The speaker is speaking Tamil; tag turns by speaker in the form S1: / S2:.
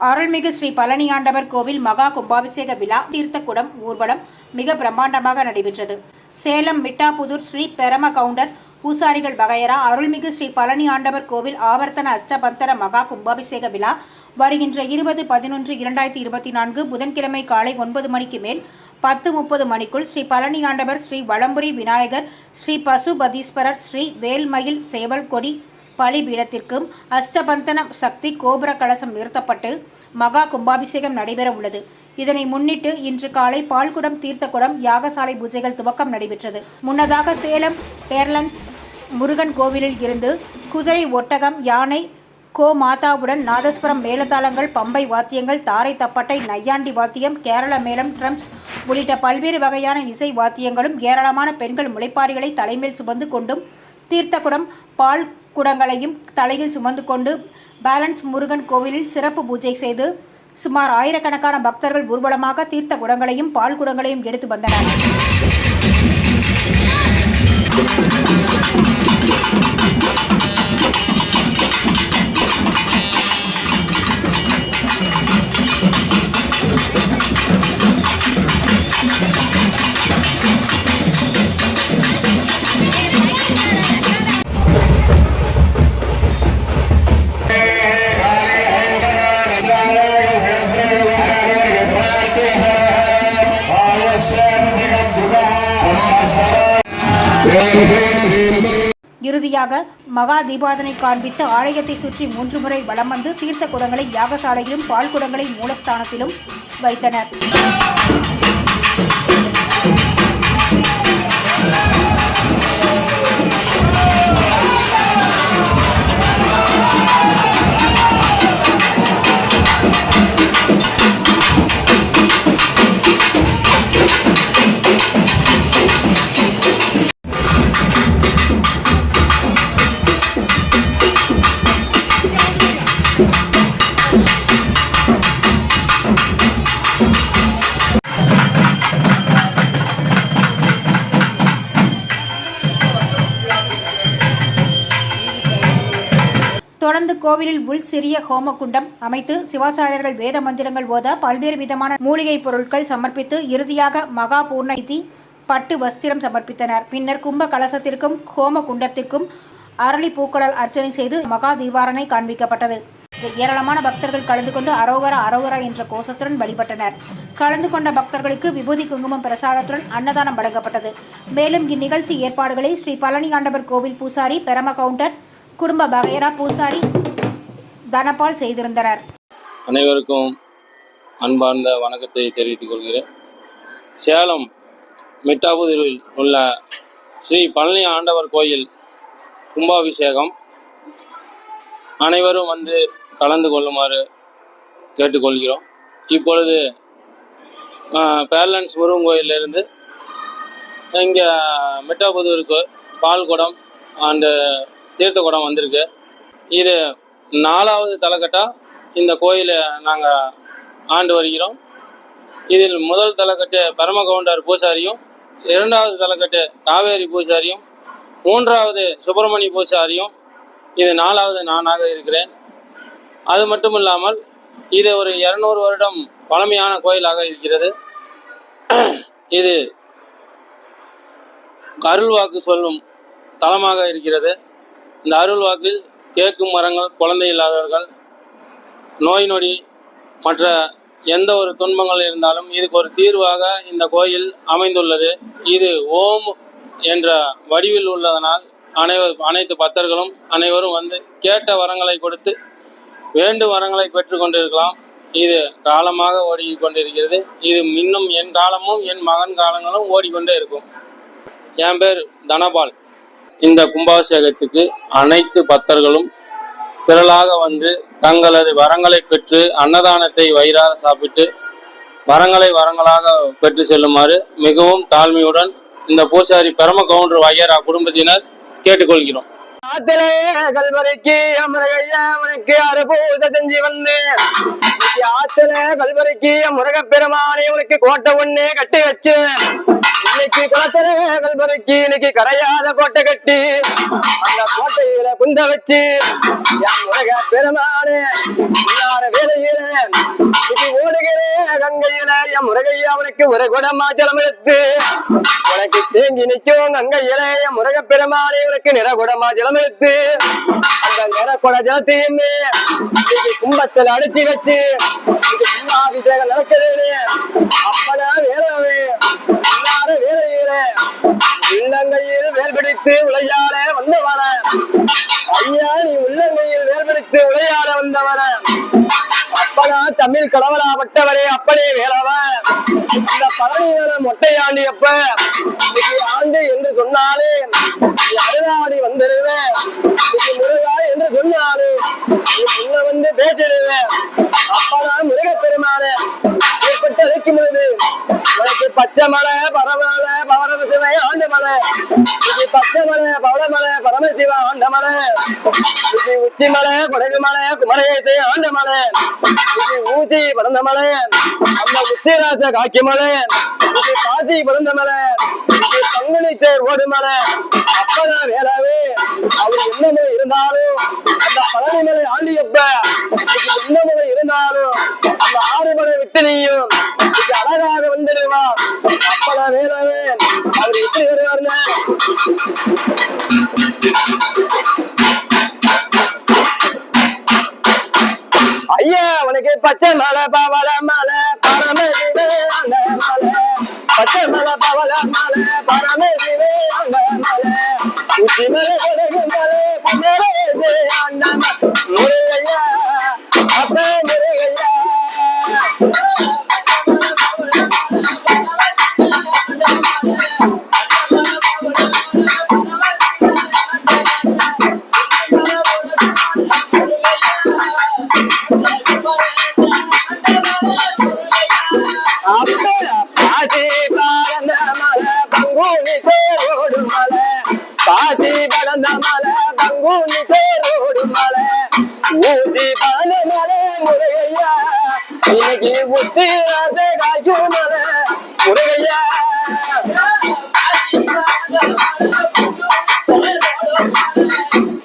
S1: அருள்மிகு ஸ்ரீ பழனியாண்டவர் கோவில் மகா கும்பாபிஷேக விழா தீர்த்தக்குடம் ஊர்வலம் மிக பிரம்மாண்டமாக நடைபெற்றது. சேலம் மிட்டாபுதூர் ஸ்ரீ பெரம கவுண்டர் பூசாரிகள் வகையரா அருள்மிகு ஸ்ரீ பழனி ஆண்டவர் கோவில் ஆவர்த்தன அஷ்டபந்தர மகா கும்பாபிஷேக விழா. வருகின்ற இருபது பதினொன்று இரண்டாயிரத்தி இருபத்தி நான்கு புதன்கிழமை காலை ஒன்பது மணிக்கு மேல் பத்து முப்பது மணிக்குள் ஸ்ரீ பழனி ஆண்டவர் ஸ்ரீ வளம்புரி விநாயகர் ஸ்ரீ பசுபதீஸ்வரர் ஸ்ரீ வேல்மயில் சேவல் கொடி பலிபீடத்திற்கும் அஷ்டபந்தன சக்தி கோபுர கலசம் நிறுத்தப்பட்டு மகா கும்பாபிஷேகம் நடைபெற உள்ளது இதனை முன்னிட்டு இன்று காலை பால்குடம் தீர்த்தக்குடம் யாகசாலை பூஜைகள் துவக்கம் நடைபெற்றது. முன்னதாக சேலம் பேர்லன்ஸ் முருகன் கோவிலில் இருந்து குதிரை ஒட்டகம் யானை கோ மாதாவுடன் நாதஸ்வரம் மேலதாளங்கள் பம்பை வாத்தியங்கள் தாரை தப்பட்டை நையாண்டி வாத்தியம் கேரள மேளம் ட்ரம்ஸ் உள்ளிட்ட பல்வேறு வகையான இசை வாத்தியங்களும் ஏராளமான பெண்கள் முளைப்பாரிகளை தலைமேல் சுமந்து கொண்டும் தீர்த்தகுடம் பால் குடங்களையும் தலையில் சுமந்து கொண்டு பேலன்ஸ் முருகன் கோவிலில் சிறப்பு பூஜை செய்து சுமார் ஆயிரக்கணக்கான பக்தர்கள் ஊர்வலமாக தீர்த்த குடங்களையும் பால் குடங்களையும் எடுத்து வந்தனர். இறுதியாக மகா தீபாதனை காண்பித்து ஆலயத்தை சுற்றி மூன்று முறை வலம் வந்து தீர்த்த குடங்களை யாகசாலையிலும் பால் குடங்களை மூலஸ்தானத்திலும் வைத்தனர். கோவிலில் உள் சிறிய ஹோமகுண்டம் அமைத்து சிவாச்சாரியர்கள் வேத மந்திரங்கள் ஓத பல்வேறு விதமான மூலிகை பொருட்கள் சமர்ப்பித்து இறுதியாக மகா பூர்ணதி பட்டு வஸ்திரம் சமர்ப்பித்தனர். பின்னர் கும்ப கலசத்திற்கும் ஹோம குண்டத்திற்கும் அரளி பூக்களால் அர்ச்சனை செய்து மகா தீபாரணை காண்பிக்கப்பட்டது. ஏராளமான பக்தர்கள் கலந்து கொண்டு அரோகரா அரோகரா என்ற கோஷத்துடன் வழிபட்டனர். கலந்து கொண்ட பக்தர்களுக்கு விபூதி குங்குமம் பிரசாதத்துடன் அன்னதானம் வழங்கப்பட்டது. மேலும் இந்நிகழ்ச்சி ஏற்பாடுகளை ஸ்ரீ பழனி ஆண்டவர் கோவில் பூசாரி பெரம கவுண்டர் குடும்ப பகையரா பூசாரி தனபால் செய்திருந்தனர்.
S2: அனைவருக்கும் அன்பார்ந்த வணக்கத்தை தெரிவித்துக் கொள்கிறேன். சேலம் மிட்டாபுதூரில் உள்ள ஸ்ரீ பழனி ஆண்டவர் கோயில் கும்பாபிஷேகம். அனைவரும் வந்து கலந்து கொள்ளுமாறு கேட்டுக்கொள்கிறோம். இப்பொழுது பேரலன்ஸ் முருகன் கோயிலிருந்து இங்கே மிட்டாபுதூருக்கு பால் குடம் அண்டு தீர்த்த குடம் வந்திருக்கு. இது நாலாவது தலைக்கட்டாக இந்த கோயிலை நாங்கள் ஆண்டு வருகிறோம். இதில் முதல் தலைக்கட்டு பரமகவுண்டர் பூசாரியும் இரண்டாவது தலைக்கட்டு காவேரி பூசாரியும் மூன்றாவது சுப்பிரமணி பூசாரியும் இது நாலாவது நானாக இருக்கிறேன். அது மட்டும் இல்லாமல் இது ஒரு இரநூறு வருடம் பழமையான கோயிலாக இருக்கிறது. இது அருள்வாக்கு சொல்லும் தலமாக இருக்கிறது. இந்த அருள்வாக்கில் தேக்கு மரங்கள் குழந்தை இல்லாதவர்கள் நோய் நொடி மற்ற எந்த ஒரு துன்பங்கள் இருந்தாலும் இதுக்கு ஒரு தீர்வாக இந்த கோயில் அமைந்துள்ளது. இது ஓம் என்ற வடிவில் உள்ளதனால் அனைவர் அனைத்து பக்தர்களும் அனைவரும் வந்து கேட்ட வரங்களை கொடுத்து வேண்டும் வரங்களை பெற்று கொண்டிருக்கலாம். இது காலமாக ஓடிக்கொண்டிருக்கிறது. இது இன்னும் என் காலமும் என் மகன் காலங்களும் ஓடிக்கொண்டே இருக்கும். என் பேர் தனபால். இந்த கும்பாபிஷேகத்துக்கு அனைத்து பக்தர்களும் திரளாக வந்து தங்களது வரங்களை பெற்று அன்னதானத்தை வயிறார சாப்பிட்டு வரங்களை வரங்களாக பெற்று செல்லுமாறு மிகவும் தாழ்மையுடன் இந்த பூசாரி பரம கவுண்டர் வையரா குடும்பத்தினர் கேட்டுக்கொள்கிறோம்.
S3: ஆத்திலே கல்வரைக்கு அமரகையா உனக்கு அறுபூச செஞ்சு வந்து இன்னைக்கு கல்வரைக்கு முருக உனக்கு கோட்டை ஒண்ணு கட்டி வச்சு இன்னைக்கு குளத்துல கல்பறைக்கு இன்னைக்கு கரையாத கோட்டை கட்டி அந்த கோட்டையில குந்த வச்சு என் முருக பெருமானே வேலையில இது ஓடுகிறேன் கங்கையில என் முருகையா அவனுக்கு ஒரு குடமா ஜலம் எடுத்து உனக்கு தேங்கி நிற்கும் கங்கையில என் முருக பெருமானே உனக்கு நிறகுடமா ஜலம் எடுத்து அந்த நிறகுட ஜலத்தையுமே இன்னைக்கு கும்பத்தில் அடிச்சு வச்சு இன்னைக்கு கும்பாபிஷேகம் நடக்குதுன்னு பிடித்து உளையாட வந்தவர. ஐயா நீ உள்ளங்கையில் வேல் பிடித்து உளையாட வந்தவன அப்பனா தமிழ் கடவுளாப்பட்டவரே அப்பனே வேலவன் இந்த பழனி வர மொட்டையாண்டி அப்ப இன்னைக்கு ஆண்டு என்று சொன்னாலே நீ அருளாடி வந்துடுவேன் முருகா என்று சொன்னாலே நீ வந்து பேசிடுவேன் அப்பதான் முருக பெருமானே ஏற்பட்டு அழைக்கும் பொழுது உனக்கு பச்சை மலை பரமலை பவரமசிவை ஆண்டு மலை இது மலை பவளமலை பரமசிவ ஆண்டமலை இது உச்சி மலை கொடகு மலை குமரேசை ஆண்ட இது ஊசி பறந்த மலை. அந்த உத்திராச காக்கி மலை. இது காசி பறந்த மலை. இது பங்குனி தேர் ஓடு மலை. அப்பதான் வேளாவே அவர் என்னமே இருந்தாலும் அந்த பழனி மலை ஆண்டியப்ப இதுக்கு என்னமே இருந்தாலும் அந்த ஆறு மலை விட்டு நீயும் இதுக்கு அழகாக வந்துடுவா அப்பதான் வேளாவே ஐயா உனக்கு பச்சை மலை பவள மலை பரமே அந்த மலை. பச்சை மலை பவள மலை பரமசிவே அந்த மலை. உச்சி மலை மலை ஊனி பேரோடு மலை ஊசி பான மலை முருகையா இன்னைக்கு புத்தி ராச காய்க்கும் மலை முருகையா Thank you.